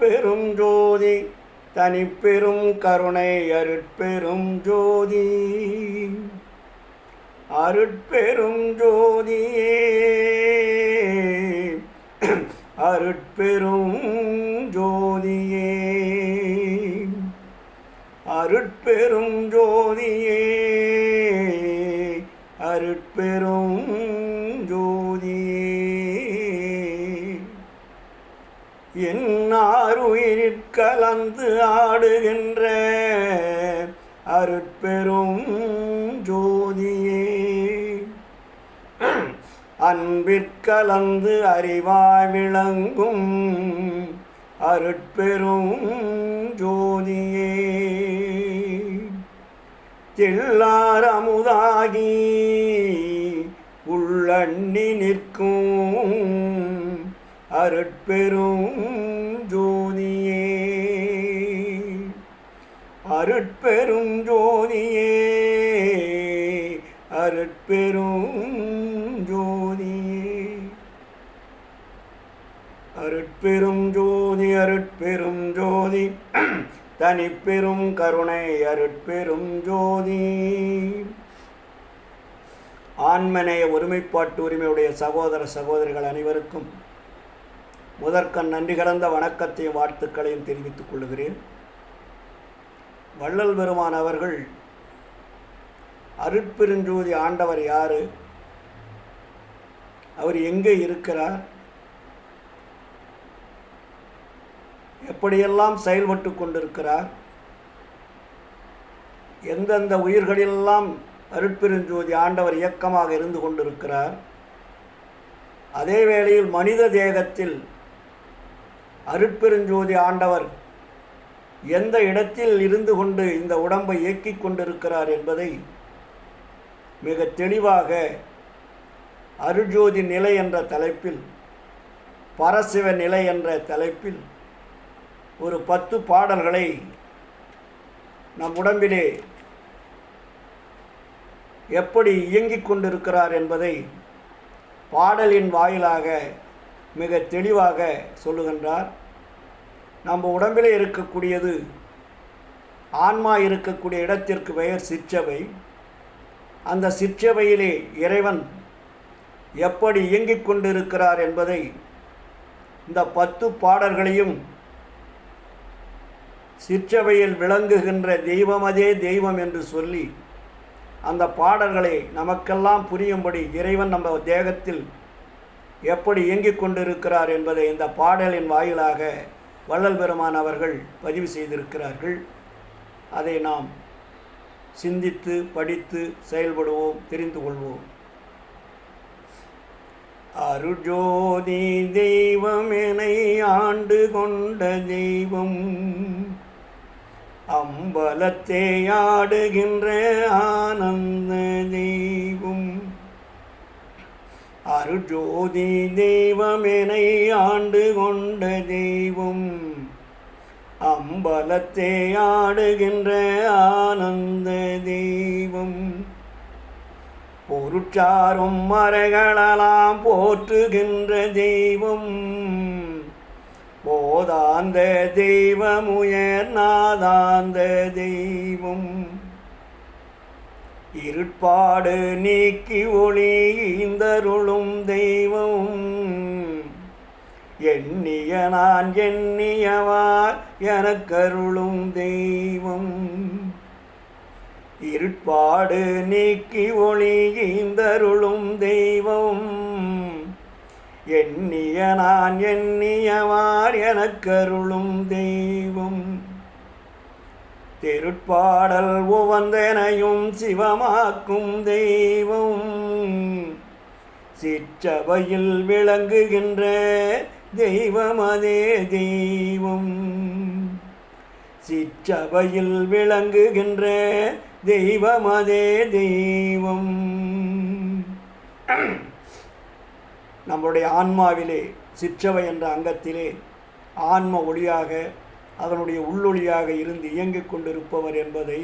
அருட்பெரும் ஜோதி தனிப்பெரும் கருணை அருட்பெரும் ஜோதி. அருட்பெரும் ஜோதியே அருட்பெரும் ஜோதியே. அருட்பெரும் ஜோதியே அருட்பெரும் கலந்து ஆடுகின்ற அருட்பெரும் ஜோதியே. அன்பிற்கலந்து அறிவாய் விளங்கும் அருட்பெரும் ஜோதியே. தில்லார் அமுதாகி உள்ளண்ணி நிற்கும் அருட்பெரும் ஜோதியே. அருட்பெரும் ஜோதியே அருட்பெரும் ஜோதியே. அருட்பெரும் ஜோதி அருட்பெரும் ஜோதி தனிப்பெரும் கருணை அருட்பெரும் ஜோதி. ஆண்மனைய ஒருமைப்பாட்டு உரிமையுடைய சகோதர சகோதரிகள் அனைவருக்கும் முதற்கண் நன்றி கலந்த வணக்கத்தையும் வாழ்த்துக்களையும் தெரிவித்துக் கொள்கிறேன். வள்ளல் பெருமான் அவர்கள் அருட்பெருஞ்சோதி ஆண்டவர் யார்? அவர் எங்கே இருக்கிறார்? எப்படியெல்லாம் செயல்பட்டு கொண்டிருக்கிறார்? எந்தெந்த உயிர்களெல்லாம் அருட்பெருஞ்சோதி ஆண்டவர் இயக்கமாக இருந்து கொண்டிருக்கிறார்? அதே வேளையில் மனித தேகத்தில் அருட்பெருஞ்சோதி ஆண்டவர் எந்த இடத்தில் இருந்து கொண்டு இந்த உடம்பை இயக்கிக் கொண்டிருக்கிறார் என்பதை மிக தெளிவாக அருஜோதி நிலை என்ற தலைப்பில் பரசிவ நிலை என்ற தலைப்பில் ஒரு பத்து பாடல்களை நம் உடம்பிலே எப்படி இயங்கிக் கொண்டிருக்கிறார் என்பதை பாடலின் வாயிலாக மிக தெளிவாக சொல்லுகின்றார். நம்ம உடம்பில் இருக்கக்கூடியது ஆன்மா இருக்கக்கூடிய இடத்திற்கு பெயர் சிற்றவை அந்த சிற்றவையிலே இறைவன் எப்படி இயங்கிக் கொண்டிருக்கிறார் என்பதை இந்த பத்து பாடல்களையும் சிற்றவையில் விளங்குகின்ற தெய்வமதே தெய்வம் என்று சொல்லி அந்த பாடல்களை நமக்கெல்லாம் புரியும்படி இறைவன் நம்ம தேகத்தில் எப்படி இயங்கிக் கொண்டிருக்கிறார் என்பதை இந்த பாடலின் வாயிலாக வள்ளல் பெருமான் அவர்கள் பதிவு செய்திருக்கிறார்கள். அதை நாம் சிந்தித்து படித்து செயல்படுவோம் தெரிந்து கொள்வோம். அருஜோதி தெய்வம் என ஆண்டு கொண்ட தெய்வம் அம்பலத்தே ஆடுகின்ற ஆனந்த தெய்வம். அருஜோதி தெய்வமெனை ஆண்டு கொண்ட தெய்வம். அம்பலத்தே ஆடுகின்ற ஆனந்த தெய்வம். பொருட்சாரும் மறைகளெல்லாம் போற்றுகின்ற தெய்வம். போதாந்த தெய்வமுயர் நாதாந்த தெய்வம். இருட்பாடு நீக்கி ஒளி ஈந்தருளும் தெய்வம். எண்ணிய நான் எண்ணியவார் எனக்கருளும் தெய்வம். இருட்பாடு நீக்கி ஒளி ஈந்தருளும் தெய்வம். எண்ணிய நான் எண்ணியவார் எனக்கருளும் தெய்வம். திருட்பாடல் உவந்தனையும் சிவமாக்கும் தெய்வம். சிற்றவையில் விளங்குகின்ற தெய்வமதே தெய்வம். சிற்றவையில் விளங்குகின்ற தெய்வமதே தெய்வம். நம்முடைய ஆன்மாவிலே சிற்றவை என்ற அங்கத்திலே ஆன்ம ஒளியாக அதனுடைய உள்ளொளியாக இருந்து இயங்கிக் கொண்டிருப்பவர் என்பதை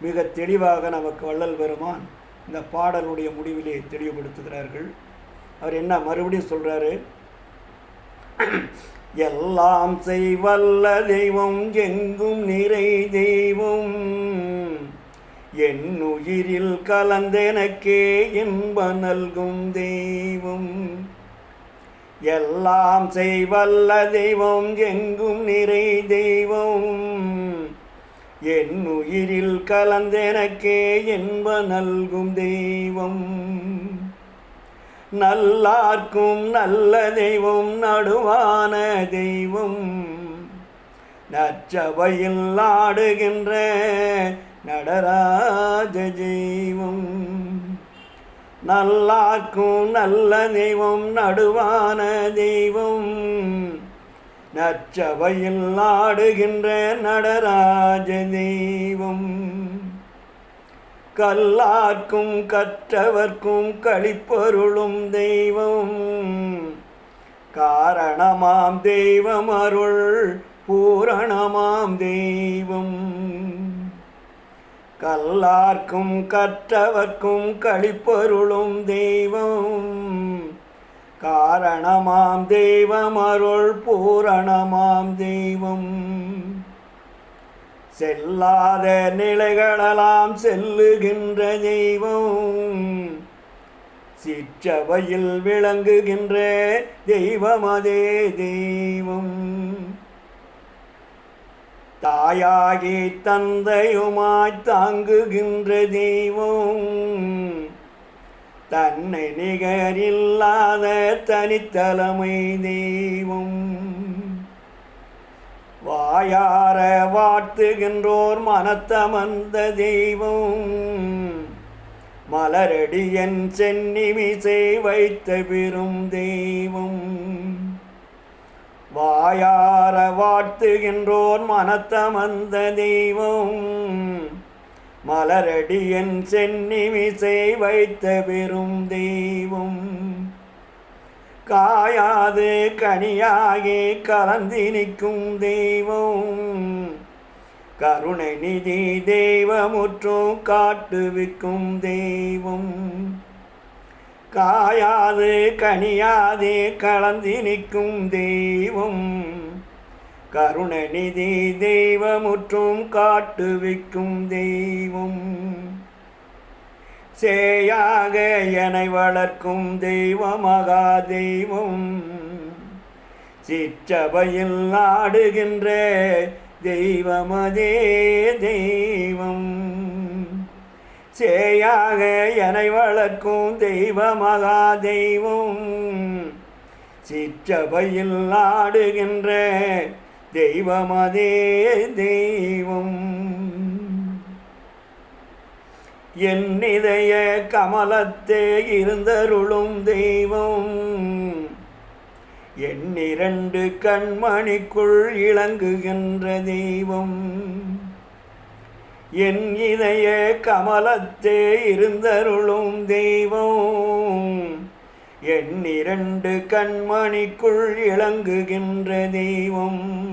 மிக தெளிவாக நமக்கு வள்ளல் பெருமான் இந்த பாடலுடைய முடிவிலே தெளிவுபடுத்துகிறார்கள். அவர் என்ன மறுபடியும் சொல்கிறாரு எல்லாம் செய்வல்ல தெய்வம் எங்கும் நிறை தெய்வம். என் உயிரில் கலந்தெனக்கே இன்ப நல்கும் தெய்வம். எல்லாம் செய்வல்ல தெய்வம் எங்கும் நிறை தெய்வம். என் உயிரில் கலந்தெனக்கே என்ப நல்கும் தெய்வம். நல்லார்க்கும் நல்ல தெய்வம் நடுவான தெய்வம். நச்சபையில் ஆடுகின்ற நடராஜ தெய்வம். நல்லாக்கும் நல்ல தெய்வம் நடுவான தெய்வம். நச்சபையில் ஆடுகின்ற நடராஜ தெய்வம். கல்லார்க்கும் கற்றவர்க்கும் கழிப்பொருளும் தெய்வம். காரணமாம் தெய்வம் அருள் பூரணமாம் தெய்வம். கல்லார்க்கும் கற்றவர்க்கும் கழிப்பொருளும் தெய்வம். காரணமாம் தெய்வம் அருள் பூரணமாம் தெய்வம். செல்லாத நிலைகளெல்லாம் செல்லுகின்ற தெய்வம். சிற்றவையில் விளங்குகின்ற தெய்வம் அதே தெய்வம். தாயாகி தந்தையுமாய் தாங்குகின்ற தெய்வம். தன்னை நிகரில்லாத தனித்தலைமை தெய்வம். வாயார வாழ்த்துகின்றோர் மனத்தமர்ந்த தெய்வம். மலரடியன் சென்னிமிசை வைத்த பெரும் தெய்வம். வாயார வாழ்த்துகின்றோர் மனத்தமந்த தெய்வம். மலரடியன் சென்னிமிசை வைத்த பெரும் தெய்வம். காயாது கனியாகி கலந்தி நிற்கும் தெய்வம். கருணை நிதி தெய்வமுற்றும் காட்டுவிக்கும் தெய்வம். காயாது கனியாது கலந்தி நிற்கும் தெய்வம். கருணநிதி தெய்வமுற்றும் காட்டுவிக்கும் தெய்வம். சேயாக எனை வளர்க்கும் தெய்வ மகா தெய்வம். சிற்றபையில் நாடுகின்ற தெய்வமதே தெய்வம். சேயாக எனை வளர்க்கும் தெய்வமகா தெய்வம். சிற்றபையில் ஆடுகின்ற தெய்வமதே தெய்வம். என் இதய கமலத்தே இருந்தருளும் தெய்வம். என் இரண்டு கண்மணிக்குள் இளங்குகின்ற தெய்வம். என் இதய கமலத்தே இருந்தருளும் தெய்வம். என் இரண்டு கண்மணிக்குள் இளங்குகின்ற தெய்வம்.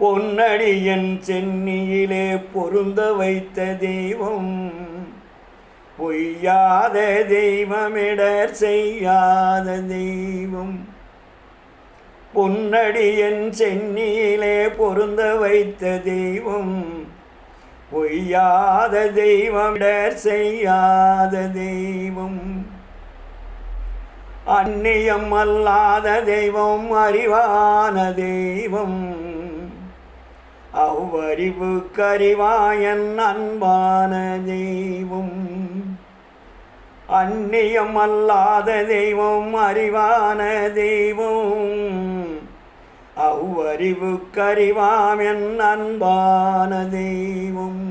பொன்னடியன் சென்னியிலே பொருந்த வைத்த தெய்வம். பொய்யாத தெய்வமிடர் செய்யாத தெய்வம். பொன்னடியன் சென்னியிலே பொருந்த வைத்த தெய்வம். பொய்யாத தெய்வம் இடர் செய்யாத தெய்வம். அந்நியம் அல்லாத தெய்வம் அறிவான தெய்வம். அவ்வறிவு கறிவாயன் அன்பான தெய்வம். அந்நியம் அல்லாத தெய்வம் அறிவான தெய்வம். அவ்வறிவு கரிவாம் என் அன்பான தெய்வம்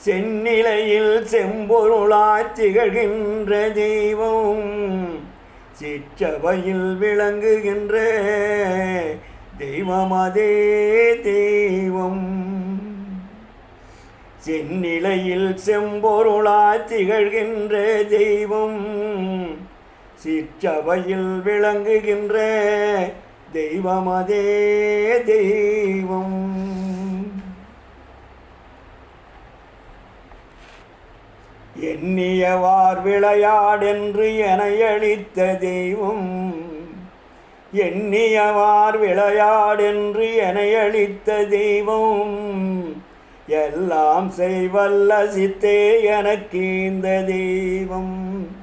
செந்நிலையில் செம்பொருளாய் திகழ்கின்ற தெய்வம் சிற்றவையில் விளங்குகின்ற தெய்வம் அதே தெய்வம் செந்நிலையில் செம்பொருளாய் திகழ்கின்ற தெய்வம் சிற்றவையில் விளங்குகின்ற தெய்வம் அதே தெய்வம். எண்ணியவார் விளையாடென்று என அளித்த தெய்வம். எண்ணியவார் விளையாடென்று என அளித்த தெய்வம். எல்லாம் செய்வல்ல சித்தே எனக்கு இந்த தெய்வம்.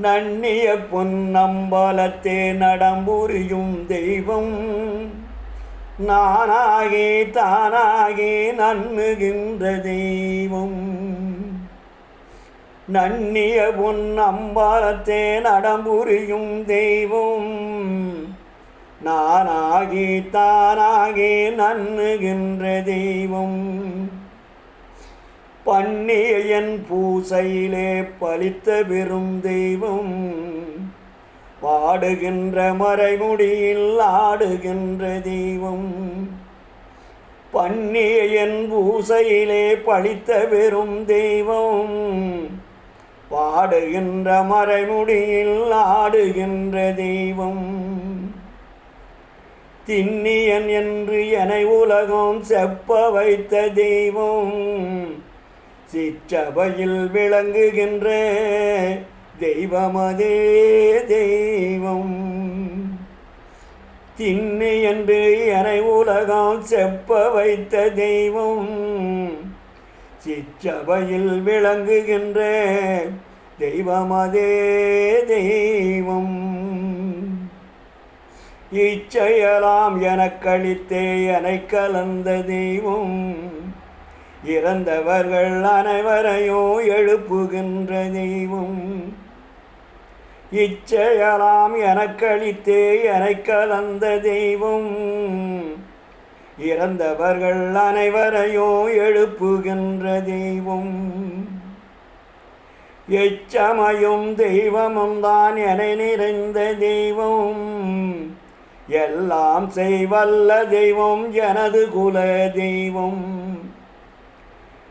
நன்னிய பொன்னம்பலத்தே நடம்புரியும் தெய்வம். நானாகே தானாகே நன்னுகின்ற தெய்வம். நன்னிய பொன்னம்பலத்தே நடம்புரியும் தெய்வம். நானாகி தானாகி நன்னுகின்ற தெய்வம். பன்னியன் பூசையிலே பலித்த பெரும் தெய்வம். பாடுகின்ற மறைமுடியில் ஆடுகின்ற தெய்வம். பன்னியன் பூசையிலே பழித்த பெரும் தெய்வம். பாடுகின்ற மறைமுடியில் ஆடுகின்ற தெய்வம். தின்னியன் என்று என உலகம் செப்ப வைத்த தெய்வம். சிற்றபையில் விளங்குகின்ற தெய்வமதே தெய்வம். திண்ணை என்று அரை உலகம் செப்ப வைத்த தெய்வம். சிற்றபையில் விளங்குகின்ற தெய்வமதே தெய்வம். இச்செயலாம் எனக்களித்தே எனை கலந்த தெய்வம். இறந்தவர்கள் அனைவரையும் எழுப்புகின்ற தெய்வம். இச்செயலாம் எனக்களித்தே எனை கலந்த தெய்வம். இறந்தவர்கள் அனைவரையும் எழுப்புகின்ற தெய்வம். எச்சமயும் தெய்வமும் தான் என நிறைந்த தெய்வம். எல்லாம் செய்வல்ல தெய்வம் எனது குல தெய்வம்.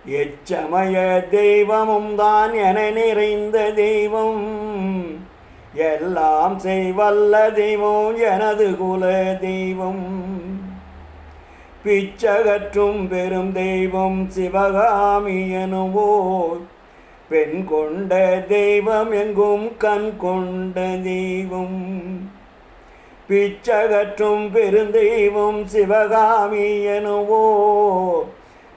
எச்சமய தெய்வமும் தான் என நிறைந்த தெய்வம். எல்லாம் செய்வல்ல தெய்வம் எனது குல தெய்வம். பிச்சகற்றும் பெரும் தெய்வம் சிவகாமி எனுவோர். பெண் கொண்ட தெய்வம் எங்கும் கண் கொண்ட தெய்வம். பிச்சகற்றும் பெருந்தெய்வம் சிவகாமி எனுவோ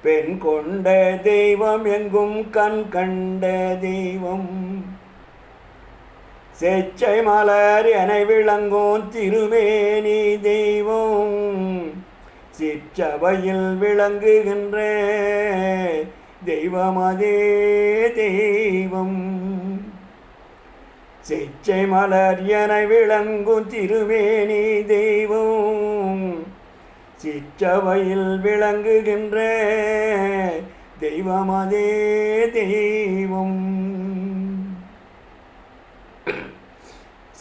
பெண் கொண்ட தெய்வம் எங்கும் கண் கண்ட தெய்வம். செச்சை மலர் என விளங்கும் திருமேனி தெய்வம். சிற்றவையில் விளங்குகின்ற தெய்வம் அதே தெய்வம். செச்சை மலர் என விளங்கும் திருமேனி தெய்வம். சிற்றவையில் விளங்குகின்ற. தெய்வமதே தெய்வம்.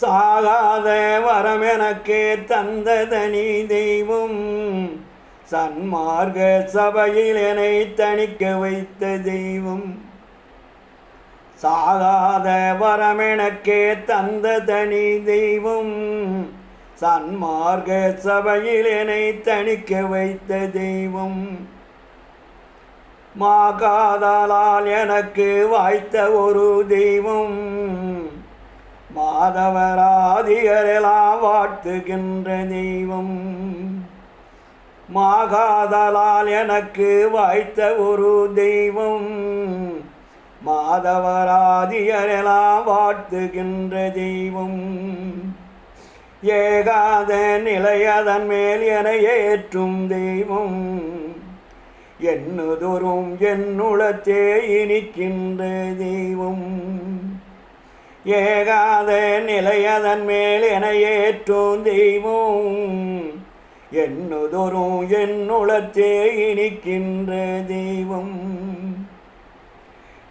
சாகாத வரம் எனக்கே தந்த தனி தெய்வம். சன்மார்க்க சபையில் என்னை தணிக்க வைத்த தெய்வம். சாகாத வரமெனக்கே தந்த தனி தெய்வம். சன்மார்க்க சபையில் என்னை தணிக்க வைத்த தெய்வம். மாகாதலால் எனக்கு வாய்த்த ஒரு தெய்வம். மாதவராதிகரெல்லாம் வாழ்த்துகின்ற தெய்வம். மாகாதலால் எனக்கு வாய்த்த ஒரு தெய்வம். மாதவராதியரெல்லாம் வாழ்த்துகின்ற தெய்வம். ஏகாத நிலையதன் மேல் என ஏற்றும் தெய்வம். என்னுதொரும் என்னுளத்தே இனிக்கின்ற தெய்வம். ஏகாத நிலையதன் மேல் என ஏற்றும் தெய்வம். என்னுதொரும் என்னுளத்தே இனிக்கின்ற தெய்வம்.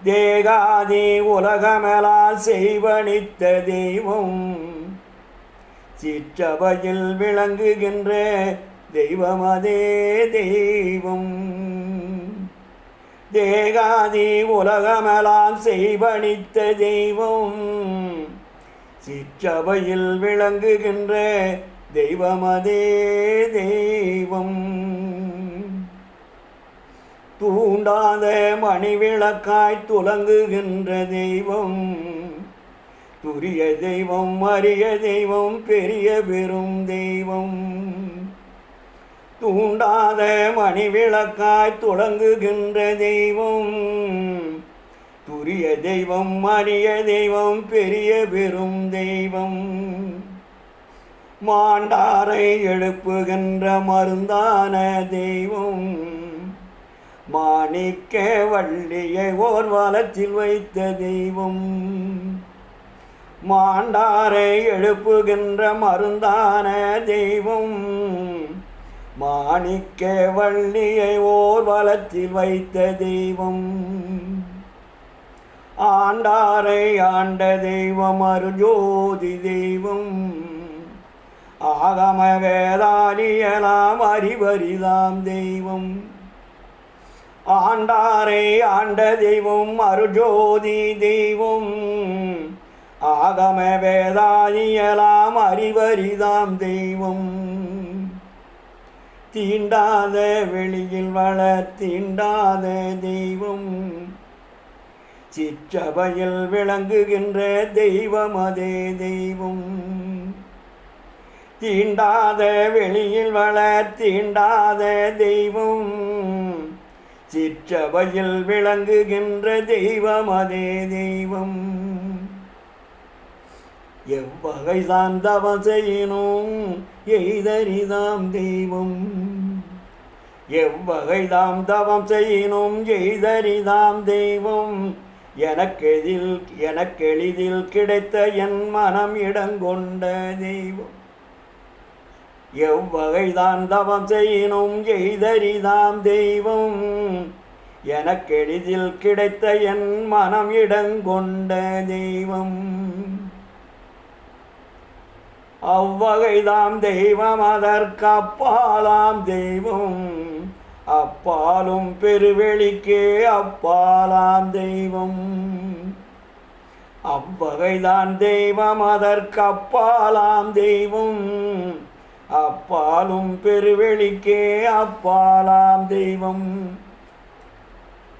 தேகாதி உலகமெலாம் செய்வனித்த தெய்வம். சிற்றபையில் விளங்குகின்ற தெய்வமதே தெய்வம். தேகாதி உலகமெலாம் செய்வணித்த தெய்வம். சிற்றபையில் விளங்குகின்ற தெய்வமதே தெய்வம். தூண்டாத மணிவிளக்காய் துலங்குகின்ற தெய்வம். துரிய தெய்வம் அரிய தெய்வம் பெரிய பெரும் தெய்வம். தூண்டாத மணி விளக்காய் தொடங்குகின்ற தெய்வம். துரிய தெய்வம் அரிய தெய்வம் பெரிய பெரும் தெய்வம். மாண்டாரை எழுப்புகின்ற மருந்தான தெய்வம். மாணிக்க வள்ளியை ஓர் வளத்தில் வைத்த தெய்வம். மாண்டாரை எழுப்புகின்ற மருந்தான தெய்வம். மாணிக்க வள்ளியை ஓர் வளத்தில் வைத்த தெய்வம். ஆண்டாரை ஆண்ட தெய்வம் அருஜோதி தெய்வம். ஆகம வேதாரியலாம் அறிவரிதாம் தெய்வம். ஆண்டாரை ஆண்ட தெய்வம் அருஜோதி தெய்வம். ஆகம வேதானியலாம் அறிவரிதாம் தெய்வம். தீண்டாத வெளியில் வள தீண்டாத தெய்வம். சிற்றபையில் விளங்குகின்ற தெய்வம் அதே தெய்வம். தீண்டாத வெளியில் வள தீண்டாத தெய்வம். சிற்றபையில் விளங்குகின்ற தெய்வம் அதே தெய்வம். எவ்வகை சார்ந்தவன் செய்யணும் எய்தறிதாம் தெய்வம். எவ்வகை தாம் தவம் செய்யணும் எய்தறிதாம் தெய்வம். எனக்கெதில் எனக்கெளிதில் கிடைத்த என் மனம் இடங்கொண்ட தெய்வம். எவ்வகை தான் தவம் செய்யணும் எய்தறிதாம் தெய்வம். எனக்கெளிதில் கிடைத்த என் மனம் இடங்கொண்ட தெய்வம். அவ்வகைதாம் தெய்வம் அதற்கப்பாலாம் தெய்வம். அப்பாலும் பெருவெளிக்கே அப்பாலாம் தெய்வம். அவ்வகைதான் தெய்வம் அதற்கப்பாலாம் தெய்வம். அப்பாலும் பெருவெளிக்கே அப்பாலாம் தெய்வம்.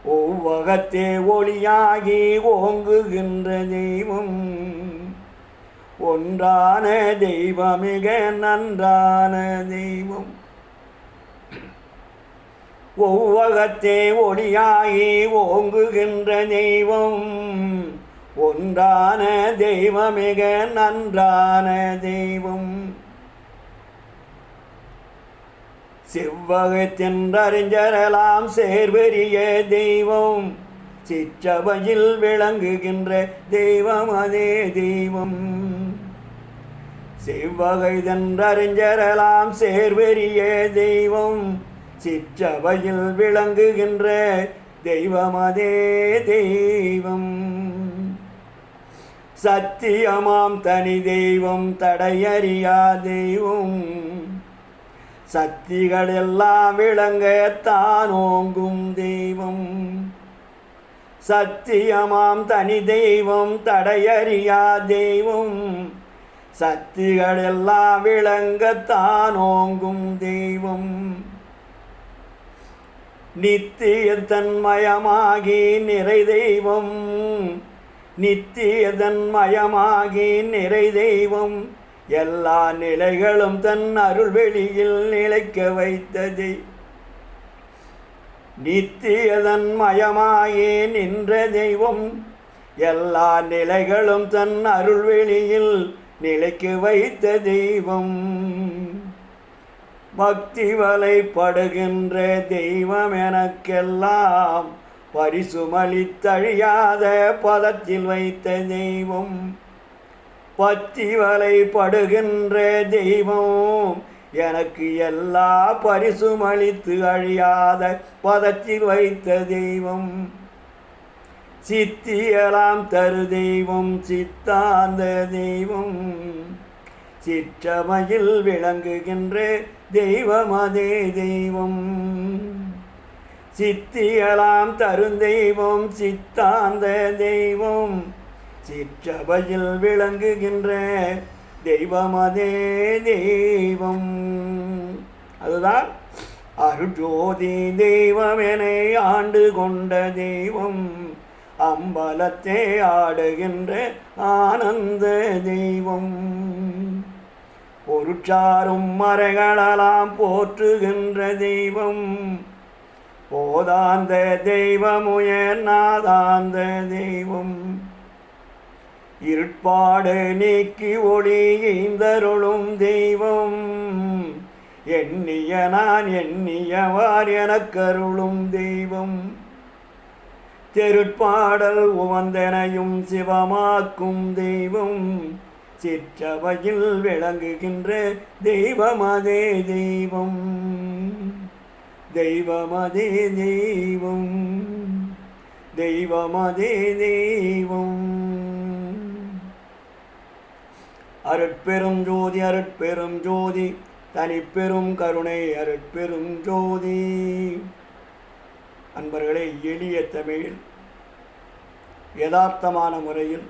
ஒவ்வகத்தே ஒளியாகி ஓங்குகின்ற தெய்வம். ஒன்றான தெய்வம் மிக நன்றான தெய்வம். ஒவ்வகத்தே ஒளியாகி ஓங்குகின்ற தெய்வம். ஒன்றான தெய்வம் மிக நன்றான தெய்வம். செவ்வகை தென்றறிஞரெல்லாம் சேர்வெறிய தெய்வம். சிற்றவையில் விளங்குகின்ற தெய்வம் அதே தெய்வம். செவ்வகை தென்றறிஞரெல்லாம் சேர்வெறிய தெய்வம். சிற்றவையில் விளங்குகின்ற தெய்வம் அதே தெய்வம். சத்தியமாம் தனி தெய்வம் தடையறியா தெய்வம். சக்திகள் எல்லாம் விளங்க தானோங்கும் தெய்வம். சத்தியமாம் தனி தெய்வம் தடையறியா தெய்வம். சக்திகளெல்லாம் விளங்கத்தானோங்கும் தெய்வம். நித்திய தன்மயமாகி நிறை தெய்வம். நித்திய தன்மயமாகி நிறை தெய்வம். எல்லா நிலைகளும் தன் அருள் வெளியில் நிலைக்க வைத்த தெய்வம் நித்தியதன் மயமாயே நின்ற தெய்வம். எல்லா நிலைகளும் தன் அருள்வெளியில் நிலைக்கு வைத்த தெய்வம். பக்தி வலைப்படுகின்ற தெய்வம் எனக்கெல்லாம் பரிசுமளித்தழியாத பதத்தில் வைத்த தெய்வம். பத்தி வலைப்படுகின்ற தெய்வம். எனக்கு எல்லா பரிசும் அளித்து அழியாத பதத்தில் வைத்த தெய்வம். சித்தியலாம் தரு தெய்வம் சித்தாந்த தெய்வம். சிற்றமையில் விளங்குகின்ற தெய்வம் அதே தெய்வம். சித்தியலாம் தருந்தெய்வம் சித்தாந்த தெய்வம். சிற்றபையில் விளங்குகின்ற தெய்வம் அதே தெய்வம். அதுதான் அருஜோதி தெய்வம் என ஆண்டு கொண்ட தெய்வம். அம்பலத்தே ஆடுகின்ற ஆனந்த தெய்வம். பொருட்சாரும் மறைகளெல்லாம் போற்றுகின்ற தெய்வம். போதாந்த தெய்வமுயர் நாதாந்த தெய்வம். இருட்பாடு நீக்கி ஒளிந்தருளும் தெய்வம். எண்ணிய நான் எண்ணியவார் எனக்கருளும் தெய்வம். தெருட்பாடல் உவந்தனையும் சிவமாக்கும் தெய்வம். சிற்றவையில் விளங்குகின்ற தெய்வமதே தெய்வம். தெய்வமதே தெய்வம். தெய்வமதே தெய்வம். அருட்பெரும் ஜோதி அருட்பெரும் ஜோதி தனிப்பெரும் கருணை அருட்பெரும் ஜோதி. அன்பர்களே எளிய தமிழில் யதார்த்தமான முறையில்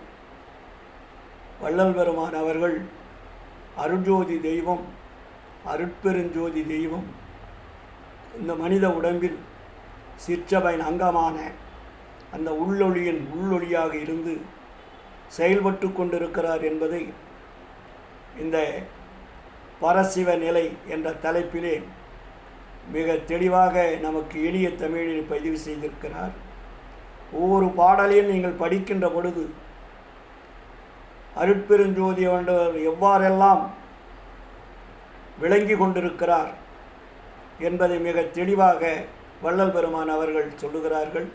வள்ளல் பெருமான் அவர்கள் அருட்ஜோதி தெய்வம் அருட்பெருஞ்சோதி தெய்வம் இந்த மனித உடம்பில் சிற்றபையின் அங்கமான அந்த உள்ளொளியின் உள்ளொளியாக இருந்து செயல்பட்டு கொண்டிருக்கிறார் என்பதை இந்த பரசிவ நிலை என்ற தலைப்பிலே மிக தெளிவாக நமக்கு எளிய தமிழில் பதிவு செய்திருக்கிறார். ஒவ்வொரு பாடலையும் நீங்கள் படிக்கின்ற பொழுது அருட்பெருஞ்சோதி ஆண்டவர் எவ்வாறெல்லாம் விளங்கி கொண்டிருக்கிறார் என்பதை மிக தெளிவாக வள்ளல் பெருமான் அவர்கள் சொல்லுகிறார்கள்.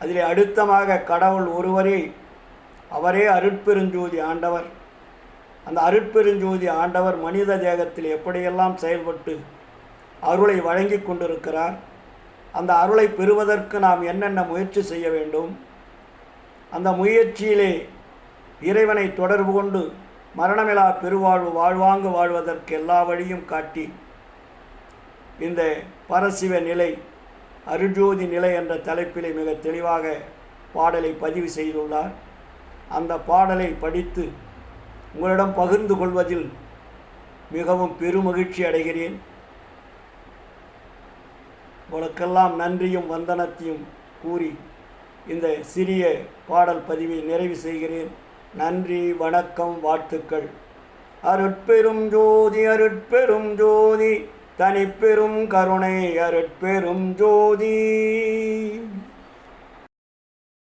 அதிலே அடுத்தமாக கடவுள் ஒருவரே அவரே அருட்பெருஞ்சோதி ஆண்டவர். அந்த அருட்பெருஞ்சோதி ஆண்டவர் மனித தேகத்தில் எப்படியெல்லாம் செயல்பட்டு அருளை வழங்கி கொண்டிருக்கிறார் அந்த அருளை பெறுவதற்கு நாம் என்னென்ன முயற்சி செய்ய வேண்டும் அந்த முயற்சியிலே இறைவனை தொடர்பு கொண்டு மரணமிலா பெருவாழ்வு வாழ்வாங்கு வாழ்வதற்கு எல்லா வழியும் காட்டி இந்த பரசிவ நிலை அருஜோதி நிலை என்ற தலைப்பிலே மிக தெளிவாக பாடலை பதிவு செய்துள்ளார். அந்த பாடலை படித்து உங்களிடம் பகிர்ந்து கொள்வதில் மிகவும் பெருமகிழ்ச்சி அடைகிறேன். உனக்கெல்லாம் நன்றியும் வந்தனத்தையும் கூறி இந்த சிறிய பாடல் பதிவை நிறைவு செய்கிறேன். நன்றி வணக்கம் வாழ்த்துக்கள். அருட்பெரும் ஜோதி அருட்பெரும் ஜோதி தனிப்பெரும் கருணை அருட்பெரும் ஜோதி.